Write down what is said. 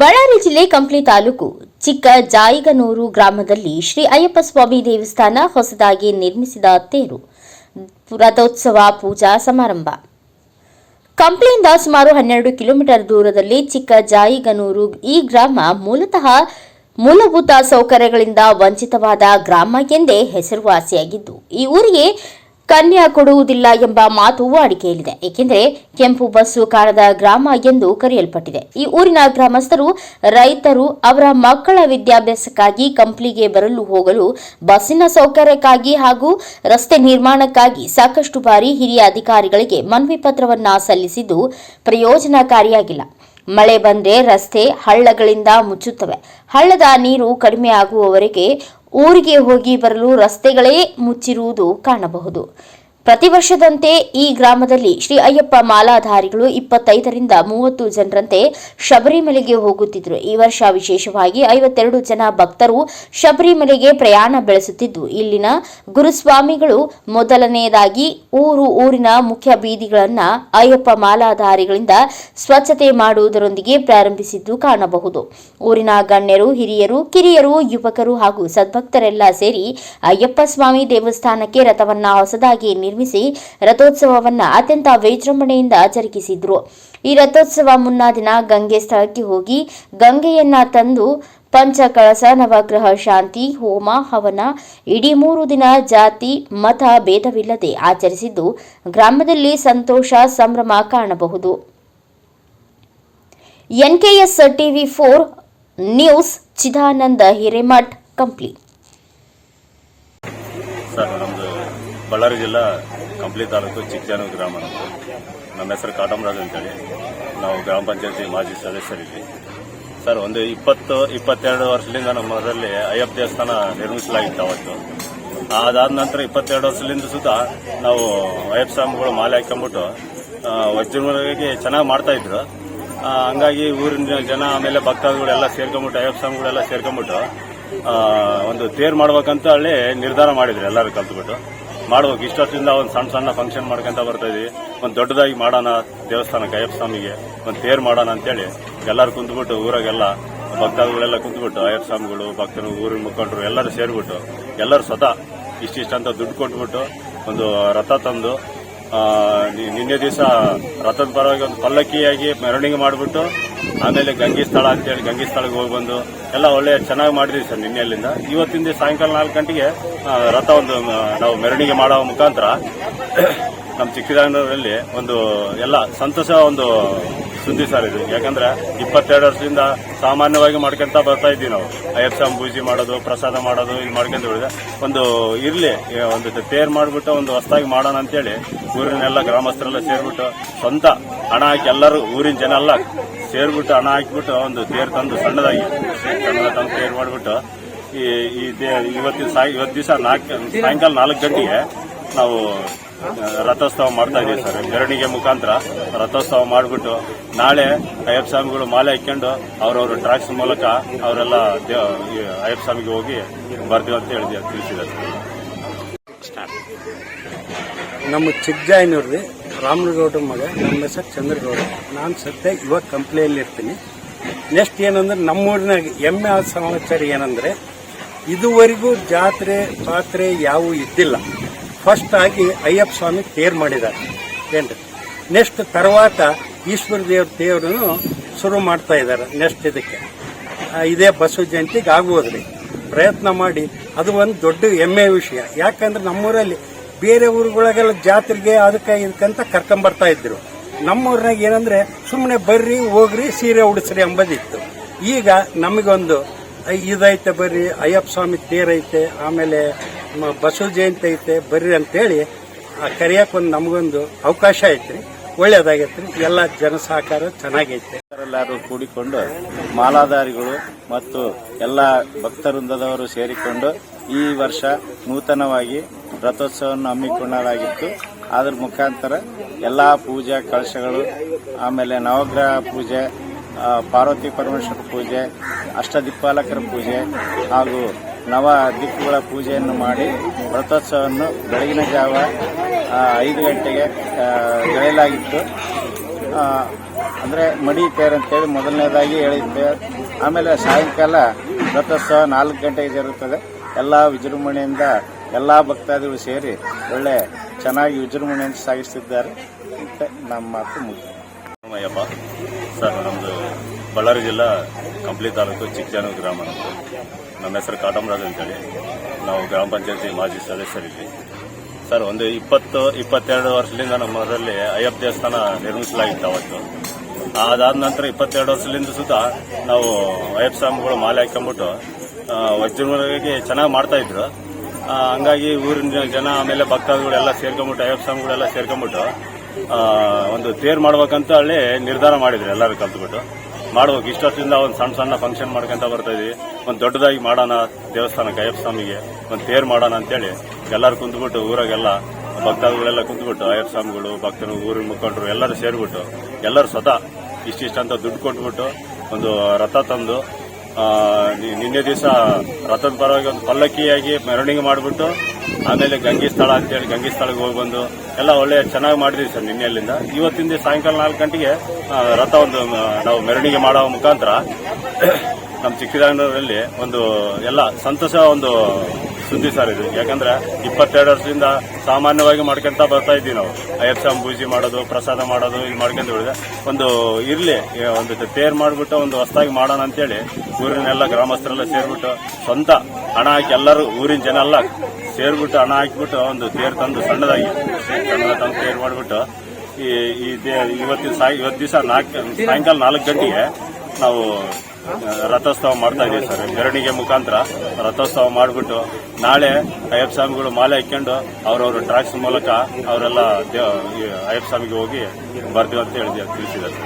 ಬಳ್ಳಾರಿ ಜಿಲ್ಲೆ ಕಂಪ್ಲಿ ತಾಲೂಕು ಚಿಕ್ಕ ಜಾಯಿಗನೂರು ಗ್ರಾಮದಲ್ಲಿ ಶ್ರೀ ಅಯ್ಯಪ್ಪ ಸ್ವಾಮಿ ದೇವಸ್ಥಾನ ಹೊಸದಾಗಿ ನಿರ್ಮಿಸಿದ ತೇರು ರಥೋತ್ಸವ ಪೂಜಾ ಸಮಾರಂಭ. ಕಂಪ್ಲಿಯಿಂದ ಸುಮಾರು ಹನ್ನೆರಡು ಕಿಲೋಮೀಟರ್ ದೂರದಲ್ಲಿ ಚಿಕ್ಕ ಜಾಯಿಗನೂರು ಈ ಗ್ರಾಮ ಮೂಲತಃ ಮೂಲಭೂತ ಸೌಕರ್ಯಗಳಿಂದ ವಂಚಿತವಾದ ಗ್ರಾಮ ಎಂದೇ ಹೆಸರುವಾಸಿಯಾಗಿದ್ದು, ಈ ಊರಿಗೆ ಕನ್ಯಾ ಕೊಡುವುದಿಲ್ಲ ಎಂಬ ಮಾತು ವಾಡಿಕೆಯಲ್ಲಿದೆ. ಏಕೆಂದರೆ ಕೆಂಪು ಬಸ್ಸು ಕಾಣದ ಗ್ರಾಮ ಎಂದು ಕರೆಯಲ್ಪಟ್ಟಿದೆ. ಈ ಊರಿನ ಗ್ರಾಮಸ್ಥರು, ರೈತರು ಅವರ ಮಕ್ಕಳ ವಿದ್ಯಾಭ್ಯಾಸಕ್ಕಾಗಿ ಕಂಪ್ಲಿಗೆ ಬರಲು ಹೋಗಲು ಬಸ್ಸಿನ ಸೌಕರ್ಯಕ್ಕಾಗಿ ಹಾಗೂ ರಸ್ತೆ ನಿರ್ಮಾಣಕ್ಕಾಗಿ ಸಾಕಷ್ಟು ಬಾರಿ ಹಿರಿಯ ಅಧಿಕಾರಿಗಳಿಗೆ ಮನವಿ ಪತ್ರವನ್ನ ಸಲ್ಲಿಸಿದ್ದು ಪ್ರಯೋಜನಕಾರಿಯಾಗಿಲ್ಲ. ಮಳೆ ಬಂದ್ರೆ ರಸ್ತೆ ಹಳ್ಳಗಳಿಂದ ಮುಚ್ಚುತ್ತವೆ. ಹಳ್ಳದ ನೀರು ಕಡಿಮೆ ಆಗುವವರೆಗೆ ಊರಿಗೆ ಹೋಗಿ ಬರಲು ರಸ್ತೆಗಳೇ ಮುಚ್ಚಿರುವುದು ಕಾಣಬಹುದು. ಪ್ರತಿ ವರ್ಷದಂತೆ ಈ ಗ್ರಾಮದಲ್ಲಿ ಶ್ರೀ ಅಯ್ಯಪ್ಪ ಮಾಲಾಧಾರಿಗಳು ಇಪ್ಪತ್ತೈದರಿಂದ ಮೂವತ್ತು ಜನರಂತೆ ಶಬರಿಮಲೆಗೆ ಹೋಗುತ್ತಿದ್ದರು. ಈ ವರ್ಷ ವಿಶೇಷವಾಗಿ ಐವತ್ತೆರಡು ಜನ ಭಕ್ತರು ಶಬರಿಮಲೆಗೆ ಪ್ರಯಾಣ ಬೆಳೆಸುತ್ತಿದ್ದು, ಇಲ್ಲಿನ ಗುರುಸ್ವಾಮಿಗಳು ಮೊದಲನೆಯದಾಗಿ ಊರು ಊರಿನ ಮುಖ್ಯ ಬೀದಿಗಳನ್ನ ಅಯ್ಯಪ್ಪ ಮಾಲಾಧಾರಿಗಳಿಂದ ಸ್ವಚ್ಛತೆ ಮಾಡುವುದರೊಂದಿಗೆ ಪ್ರಾರಂಭಿಸಿದ್ದು ಕಾಣಬಹುದು. ಊರಿನ ಗಣ್ಯರು, ಹಿರಿಯರು, ಕಿರಿಯರು, ಯುವಕರು ಹಾಗೂ ಸದ್ಭಕ್ತರೆಲ್ಲ ಸೇರಿ ಅಯ್ಯಪ್ಪ ಸ್ವಾಮಿ ದೇವಸ್ಥಾನಕ್ಕೆ ರಥವನ್ನ ಹೊಸದಾಗಿ ನಿರ್ಮಿಸಿ ರಥೋತ್ಸವವನ್ನು ಅತ್ಯಂತ ವಿಜೃಂಭಣೆಯಿಂದ ಆಚರಿಸಿದ್ರು. ಈ ರಥೋತ್ಸವ ಮುನ್ನಾ ದಿನ ಗಂಗೆ ಸ್ಥಳಕ್ಕೆ ಹೋಗಿ ಗಂಗೆಯನ್ನ ತಂದು ಪಂಚಕಳಸ, ನವಗ್ರಹ, ಶಾಂತಿ, ಹೋಮ, ಹವನ, ಇಡೀ ಮೂರು ದಿನ ಜಾತಿ, ಮತ, ಭೇದವಿಲ್ಲದೆ ಆಚರಿಸಿದ್ದು ಗ್ರಾಮದಲ್ಲಿ ಸಂತೋಷ, ಸಂಭ್ರಮ ಕಾಣಬಹುದು. NKS TV four news Chidananda Hiremath Kampli sir ನಮ್ಮದು ಬಳ್ಳಾರಿ ಜಿಲ್ಲಾ ಕಂಪ್ಲಿ ತಾಲೂಕು ಚಿಕ್ಕಜಾನು ಗ್ರಾಮ ನಮ್ಮ ಹೆಸರು ಕಾಟಮರಾಜ್ ಅಂತೇಳಿ. ನಾವು ಗ್ರಾಮ ಪಂಚಾಯತಿ ಮಾಜಿ ಸದಸ್ಯರಿದ್ವಿ. ಸರ್, ಒಂದು ಇಪ್ಪತ್ತು, ಇಪ್ಪತ್ತೆರಡು ವರ್ಷದಿಂದ ನಮ್ಮದರಲ್ಲಿ ಅಯ್ಯಪ್ಪ ದೇವಸ್ಥಾನ ನಿರ್ಮಿಸಲಾಗಿತ್ತು ಅವತ್ತು. ಅದಾದ ನಂತರ ಇಪ್ಪತ್ತೆರಡು ವರ್ಷದಿಂದ ಸುತ್ತ ನಾವು ಅಯ್ಯಪ್ಪ ಸ್ವಾಮಿಗಳು ಮಾಲೆ ಹಾಕೊಂಡ್ಬಿಟ್ಟು ವಜ್ರವಾಗಿ ಚೆನ್ನಾಗಿ ಮಾಡ್ತಾ ಇದ್ರು. ಹಂಗಾಗಿ ಊರಿನ ಜನ ಆಮೇಲೆ ಭಕ್ತಾದಿಗಳೆಲ್ಲ ಸೇರ್ಕೊಂಡ್ಬಿಟ್ಟು, ಅಯ್ಯಪ್ಪ ಸ್ವಾಮಿಗಳೆಲ್ಲ ಸೇರ್ಕೊಂಡ್ಬಿಟ್ಟು ಒಂದು ತೇರ್ ಮಾಡ್ಬೇಕಂತ ಹೇಳಿ ನಿರ್ಧಾರ ಮಾಡಿದ್ರು ಎಲ್ಲರೂ ಕಲ್ತ್ಬಿಟ್ಟು. ಮಾಡ್ಬೇಕು ಇಷ್ಟೊತ್ತಿಂದ ಒಂದು ಸಣ್ಣ ಸಣ್ಣ ಫಂಕ್ಷನ್ ಮಾಡ್ಕೊಂತ ಬರ್ತಾ ಇದೀವಿ. ಒಂದು ದೊಡ್ಡದಾಗಿ ಮಾಡೋಣ ದೇವಸ್ಥಾನ ಅಯ್ಯಪ್ಪ ಸ್ವಾಮಿಗೆ. ಒಂದು ತೇರ್ ಮಾಡೋಣ ಅಂತೇಳಿ ಎಲ್ಲರೂ ಕುಂತ್ಬಿಟ್ಟು, ಊರಾಗೆಲ್ಲ ಭಕ್ತಾದಿಗಳೆಲ್ಲ ಕುಂತ್ಬಿಟ್ಟು, ಅಯ್ಯಪ್ಪ ಸ್ವಾಮಿಗಳು, ಭಕ್ತರು, ಊರಿನ ಮುಖಂಡರು ಎಲ್ಲರೂ ಸೇರ್ಬಿಟ್ಟು, ಎಲ್ಲರೂ ಸ್ವತಃ ಇಷ್ಟಿಷ್ಟ ಅಂತ ದುಡ್ಡು ಕೊಟ್ಬಿಟ್ಟು ಒಂದು ರಥ ತಂದು ನಿನ್ನೆ ದಿವಸ ರಥದ ಪರವಾಗಿ ಒಂದು ಪಲ್ಲಕ್ಕಿಯಾಗಿ ಮೆರವಣಿಗೆ ಮಾಡಿಬಿಟ್ಟು ಆಮೇಲೆ ಗಂಗೆ ಸ್ಥಳ ಅಂತೇಳಿ ಗಂಗೆ ಸ್ಥಳಕ್ಕೆ ಹೋಗಿ ಬಂದು ಎಲ್ಲ ಒಳ್ಳೆ ಚೆನ್ನಾಗಿ ಮಾಡಿದ್ವಿ ಸರ್ ನಿನ್ನೆಲ್ಲಿಂದ ಇವತ್ತಿನ ದಿವಸ ಸಾಯಂಕಾಲ ನಾಲ್ಕು ಗಂಟೆಗೆ ರಥ ಒಂದು ನಾವು ಮೆರವಣಿಗೆ ಮಾಡೋ ಮುಖಾಂತರ ನಮ್ಮ ಚಿಕ್ಕದಾಗಿನಲ್ಲಿ ಒಂದು ಎಲ್ಲ ಸಂತೋಷ ಒಂದು ಸುದ್ದಿ ಸರ್ ಇದು. ಯಾಕಂದ್ರೆ ಇಪ್ಪತ್ತೆರಡು ವರ್ಷದಿಂದ ಸಾಮಾನ್ಯವಾಗಿ ಮಾಡ್ಕೊಂತ ಬರ್ತಾ ಇದ್ದೀವಿ ನಾವು. ಅಯ್ಯಪ್ಪ ಪೂಜೆ ಮಾಡೋದು, ಪ್ರಸಾದ ಮಾಡೋದು, ಇದು ಮಾಡ್ಕೊಂತ ಹೇಳಿದ್ರೆ ಒಂದು ಇರ್ಲಿ ಒಂದು ತೇರ್ ಮಾಡಿಬಿಟ್ಟು ಒಂದು ಹೊಸದಾಗಿ ಮಾಡೋಣ ಅಂತೇಳಿ ಊರಿನೆಲ್ಲ ಗ್ರಾಮಸ್ಥರೆಲ್ಲ ಸೇರ್ಬಿಟ್ಟು ಸ್ವಂತ ಹಣ ಹಾಕಿ ಎಲ್ಲರೂ ಊರಿನ ಜನ ಎಲ್ಲ ಸೇರ್ಬಿಟ್ಟು ಹಣ ಹಾಕಿಬಿಟ್ಟು ಒಂದು ತೇರ್ ತಂದು ಸಣ್ಣದಾಗಿ ಸಣ್ಣದ ತಂದು ತೇರ್ ಮಾಡಿಬಿಟ್ಟು ಈ ಈ ಇವತ್ತಿನ ಸಾಯ ಇವತ್ತು ದಿವಸ ನಾಲ್ಕು ಸಾಯಂಕಾಲ ನಾಲ್ಕು ಗಂಟೆಗೆ ನಾವು ರಥೋತ್ಸವ ಮಾಡ್ತಾ ಇದ್ದೀವಿ ಸರ್. ಮೆರವಣಿಗೆ ಮುಖಾಂತರ ರಥೋತ್ಸವ ಮಾಡಿಬಿಟ್ಟು ನಾಳೆ ಅಯ್ಯಪ್ಪ ಸ್ವಾಮಿಗಳು ಮಾಲೆ ಹಾಕೊಂಡು ಅವರವ್ರ ಟ್ರಾಕ್ಸ್ ಮೂಲಕ ಅವರೆಲ್ಲ ಅಯ್ಯಪ್ಪ ಸ್ವಾಮಿಗೆ ಹೋಗಿ ಬರ್ತೀವಿ ಅಂತ ಹೇಳಿದ್ದೀವಿ ತಿಳಿಸಿದ್ದಾರೆ. ನಮ್ಮ ಚಿಕ್ಕಜಾಯಿನವ್ರದ್ದು ರಾಮನಗೌಡ್ರ ಮಗ. ನಮ್ಮ ಹೆಸರು ಚಂದ್ರಗೌಡ. ನಾನು ಸತ್ಯ ಇವಾಗ ಕಂಪ್ಲೇಯಲ್ಲಿ ಇರ್ತೀನಿ. ನೆಕ್ಸ್ಟ್ ಏನಂದ್ರೆ ನಮ್ಮೂರಿನಾಗ ಎಮ್ಮೆ ಆದ ಸಮಾಚಾರ ಏನಂದ್ರೆ, ಇದುವರೆಗೂ ಜಾತ್ರೆ, ಪಾತ್ರೆ ಯಾವೂ ಇದ್ದಿಲ್ಲ. ಫಸ್ಟ್ ಆಗಿ ಅಯ್ಯಪ್ಪ ಸ್ವಾಮಿ ತೇರು ಮಾಡಿದ್ದಾರೆ. ಏನ್ರಿ? ನೆಕ್ಸ್ಟ್ ತರ್ವಾತ ಈಶ್ವರ ದೇವ್ರ ದೇವ್ರನ್ನು ಶುರು ಮಾಡ್ತಾ ಇದ್ದಾರೆ. ನೆಕ್ಸ್ಟ್ ಇದಕ್ಕೆ. ಇದೇ ಬಸವ ಜಯಂತಿಗೆ ಆಗ್ಬೋದ್ರಿ ಪ್ರಯತ್ನ ಮಾಡಿ. ಅದು ಒಂದು ದೊಡ್ಡ ಹೆಮ್ಮೆಯ ವಿಷಯ. ಯಾಕಂದ್ರೆ ನಮ್ಮೂರಲ್ಲಿ ಬೇರೆ ಊರುಗಳಿಗೆಲ್ಲ ಜಾತ್ರೆಗೆ ಅದಕ್ಕೆ ಇದಕ್ಕಂತ ಕರ್ಕೊಂಬರ್ತಾ ಇದ್ರು. ನಮ್ಮೂರಿನಾಗ ಏನಂದ್ರೆ ಸುಮ್ಮನೆ ಬರ್ರಿ, ಹೋಗ್ರಿ, ಸೀರೆ ಉಡಿಸ್ರಿ ಎಂಬುದಿತ್ತು ಈಗ ನಮಗೊಂದು ಇದೈತೆ ಬರ್ರಿ, ಅಯ್ಯಪ್ಪ ಸ್ವಾಮಿ ತೇರೈತೆ, ಆಮೇಲೆ ಬಸವ ಜಯಂತಿ ಐತೆ, ಬರ್ರಿ ಅಂತೇಳಿ ಕರೆಯಕ್ಕೆ ಒಂದು ನಮಗೊಂದು ಅವಕಾಶ ಐತ್ರಿ. ಒಳ್ಳೇದಾಗೈತ್ರಿ. ಎಲ್ಲ ಜನ ಸಹಕಾರ ಚೆನ್ನಾಗೈತೆ. ಎಲ್ಲರೂ ಕೂಡಿಕೊಂಡು ಮಾಲಾಧಾರಿಗಳು ಮತ್ತು ಎಲ್ಲ ಭಕ್ತವೃಂದದವರು ಸೇರಿಕೊಂಡು ಈ ವರ್ಷ ನೂತನವಾಗಿ ರಥೋತ್ಸವವನ್ನು ಹಮ್ಮಿಕೊಳ್ಳಲಾಗಿತ್ತು ಅದರ ಮುಖಾಂತರ ಎಲ್ಲ ಪೂಜಾ ಕಳಶಗಳು, ಆಮೇಲೆ ನವಗ್ರಹ ಪೂಜೆ ಪಾರ್ವತಿ ಪರಮೇಶ್ವರ ಪೂಜೆ ಅಷ್ಟದಿಕ್ಪಾಲಕರ ಪೂಜೆ ಹಾಗೂ ನವ ದಿಕ್ಕುಗಳ ಪೂಜೆಯನ್ನು ಮಾಡಿ ರಥೋತ್ಸವವನ್ನು ಬೆಳಗಿನ ಜಾವ ಐದು ಗಂಟೆಗೆ ಬೆಳೆಯಲಾಗಿತ್ತು ಅಂದರೆ ಮಡಿ ತೇರ್ ಅಂತೇಳಿ ಮೊದಲನೇದಾಗಿ ಹೇಳಿದ್ದೆ ಆಮೇಲೆ ಸಾಯಂಕಾಲ ರಥೋತ್ಸವ ನಾಲ್ಕು ಗಂಟೆಗೆ ಜರುಗುತ್ತದೆ ಎಲ್ಲ ವಿಜೃಂಭಣೆಯಿಂದ ಎಲ್ಲ ಭಕ್ತಾದಿಗಳು ಸೇರಿ ಒಳ್ಳೆ ಚೆನ್ನಾಗಿ ವಿಜೃಂಭಣೆಯನ್ನು ಸಾಗಿಸ್ತಿದ್ದಾರೆ. ಅಂತ ನಮ್ಮ ಮಾತು ಅಯ್ಯಪ್ಪ ಸರ್ ನಮ್ಮದು ಬಳ್ಳಾರಿ ಜಿಲ್ಲಾ ಕಂಪ್ಲಿ ತಾಲೂಕು ಚಿಕ್ಕಜಾನು ಗ್ರಾಮ ನಮ್ಮ ಹೆಸರು ಕಾಟಮರಾಜ್ ಅಂತೇಳಿ. ನಾವು ಗ್ರಾಮ ಪಂಚಾಯತಿ ಮಾಜಿ ಸದಸ್ಯರಿದ್ವಿ. ಸರ್ ಒಂದು ಇಪ್ಪತ್ತು ಇಪ್ಪತ್ತೆರಡು ವರ್ಷದಿಂದ ನಮ್ಮದರಲ್ಲಿ ಅಯ್ಯಪ್ಪ ದೇವಸ್ಥಾನ ನಿರ್ಮಿಸಲಾಗಿತ್ತು ಅವತ್ತು. ಅದಾದ ನಂತರ ಇಪ್ಪತ್ತೆರಡು ವರ್ಷದಿಂದ ಸುತ್ತ ನಾವು ಅಯ್ಯಪ್ಪ ಸ್ವಾಮಿಗಳು ಮಾಲೆ ಹಾಕೊಂಡ್ಬಿಟ್ಟು ಆ, ಚೆನ್ನಾಗಿ ಮಾಡ್ತಾ ಇದ್ರು. ಆ, ಹಂಗಾಗಿ ಊರಿನ ಜನ ಆಮೇಲೆ ಭಕ್ತಾದಿಗಳೆಲ್ಲ ಸೇರ್ಕೊಂಬಿಟ್ಟು ಅಯ್ಯಪ್ಪ ಸ್ವಾಮಿಗಳೆಲ್ಲ ಸೇರ್ಕೊಂಬಿಟ್ಟು ಒಂದು ತೇರ್ ಮಾಡ್ಬೇಕಂತ ಹೇಳಿ ನಿರ್ಧಾರ ಮಾಡಿದ್ರು ಎಲ್ಲರೂ ಕಲ್ತ್ಬಿಟ್ಟು. ಮಾಡ್ಬೇಕು. ಇಷ್ಟೊತ್ತಿಂದ ಒಂದು ಸಣ್ಣ ಸಣ್ಣ ಫಂಕ್ಷನ್ ಮಾಡ್ಕೊಂತ ಬರ್ತಾ ಇದೀವಿ. ಒಂದು ದೊಡ್ಡದಾಗಿ ಮಾಡೋಣ ದೇವಸ್ಥಾನಕ್ಕೆ, ಅಯ್ಯಪ್ಪ ಸ್ವಾಮಿಗೆ. ಒಂದು ತೇರ್ ಮಾಡೋಣ ಅಂತೇಳಿ ಎಲ್ಲರೂ ಕುಂತ್ಬಿಟ್ಟು, ಊರಾಗೆಲ್ಲ ಭಕ್ತಾದಿಗಳೆಲ್ಲ ಕುಂತ್ಬಿಟ್ಟು, ಅಯ್ಯಪ್ಪ ಸ್ವಾಮಿಗಳು, ಭಕ್ತರು, ಊರಿನ ಮುಖಂಡರು ಎಲ್ಲರೂ ಸೇರಿಬಿಟ್ಟು, ಎಲ್ಲರೂ ಸ್ವತಃ ಅಂತ ದುಡ್ಡು ಕೊಟ್ಬಿಟ್ಟು ಒಂದು ರಥ ತಂದು ನಿನ್ನೆ ದಿವಸ ರಥದ ಪರವಾಗಿ ಒಂದು ಪಲ್ಲಕ್ಕಿಯಾಗಿ ಮೆರವಣಿಗೆ ಮಾಡಿಬಿಟ್ಟು, ಆಮೇಲೆ ಗಂಗೆ ಸ್ಥಳ ಅಂತೇಳಿ ಗಂಗೆ ಸ್ಥಳಕ್ಕೆ ಹೋಗಿ ಬಂದು, ಎಲ್ಲ ಒಳ್ಳೆ ಚೆನ್ನಾಗಿ ಮಾಡಿದ್ವಿ ಸರ್ ನಿನ್ನೆಲ್ಲಿಂದ. ಇವತ್ತಿನ ದಿವಸ ಸಾಯಂಕಾಲ ನಾಲ್ಕು ಗಂಟೆಗೆ ರಥ ಒಂದು ನಾವು ಮೆರವಣಿಗೆ ಮಾಡೋ ಮುಖಾಂತರ, ನಮ್ಮ ಚಿಕ್ಕದಾಗಿನಲ್ಲಿ ಒಂದು ಎಲ್ಲ ಸಂತೋಷ ಒಂದು ಸುದ್ದಿ ಸರ್ ಇದು ಯಾಕಂದ್ರೆ ಇಪ್ಪತ್ತೆರಡು ವರ್ಷದಿಂದ ಸಾಮಾನ್ಯವಾಗಿ ಮಾಡ್ಕೊಂತ ಬರ್ತಾ ಇದ್ವಿ ನಾವು. ಅಯ್ಯಪ್ಪ ಪೂಜೆ ಮಾಡೋದು, ಪ್ರಸಾದ ಮಾಡೋದು ಇದು ಮಾಡ್ಕೊಂತ ಹೇಳಿದೆ ಒಂದು ಇರ್ಲಿ ಒಂದು ತೇರ್ ಮಾಡಿಬಿಟ್ಟು ಒಂದು ಹೊಸದಾಗಿ ಮಾಡೋಣ ಅಂತೇಳಿ ಊರಿನೆಲ್ಲ ಗ್ರಾಮಸ್ಥರೆಲ್ಲ ಸೇರ್ಬಿಟ್ಟು ಸ್ವಂತ ಹಣ ಹಾಕಿ ಎಲ್ಲರೂ ಊರಿನ ಜನ ಎಲ್ಲ ಸೇರ್ಬಿಟ್ಟು ಹಣ ಹಾಕಿಬಿಟ್ಟು ಒಂದು ತೇರ್ ತಂದು ಸಣ್ಣದಾಗಿ ಸಣ್ಣ ತಂದು ತೇರ್ ಮಾಡಿಬಿಟ್ಟು ಈ ಇವತ್ತಿನ ಇವತ್ತು ದಿವಸ ನಾಲ್ಕು ಸಾಯಂಕಾಲ ನಾಲ್ಕು ಗಂಟೆಗೆ ನಾವು ರಥೋತ್ಸವ ಮಾಡ್ತಾ ಇದೀವಿ ಸರ್. ಮೆರವಣಿಗೆ ಮುಖಾಂತರ ರಥೋತ್ಸವ ಮಾಡಿಬಿಟ್ಟು ನಾಳೆ ಅಯ್ಯಪ್ಪ ಸ್ವಾಮಿಗಳು ಮಾಲೆ ಹಾಕೊಂಡು ಅವ್ರವ್ರ ಟ್ರಾಕ್ಸ್ ಮೂಲಕ ಅವರೆಲ್ಲ ಅಯ್ಯಪ್ಪ ಸ್ವಾಮಿಗೆ ಹೋಗಿ ಬರ್ತೀವಿ ಅಂತ ಹೇಳಿ ತಿಳಿಸಿದ್ದಾರೆ.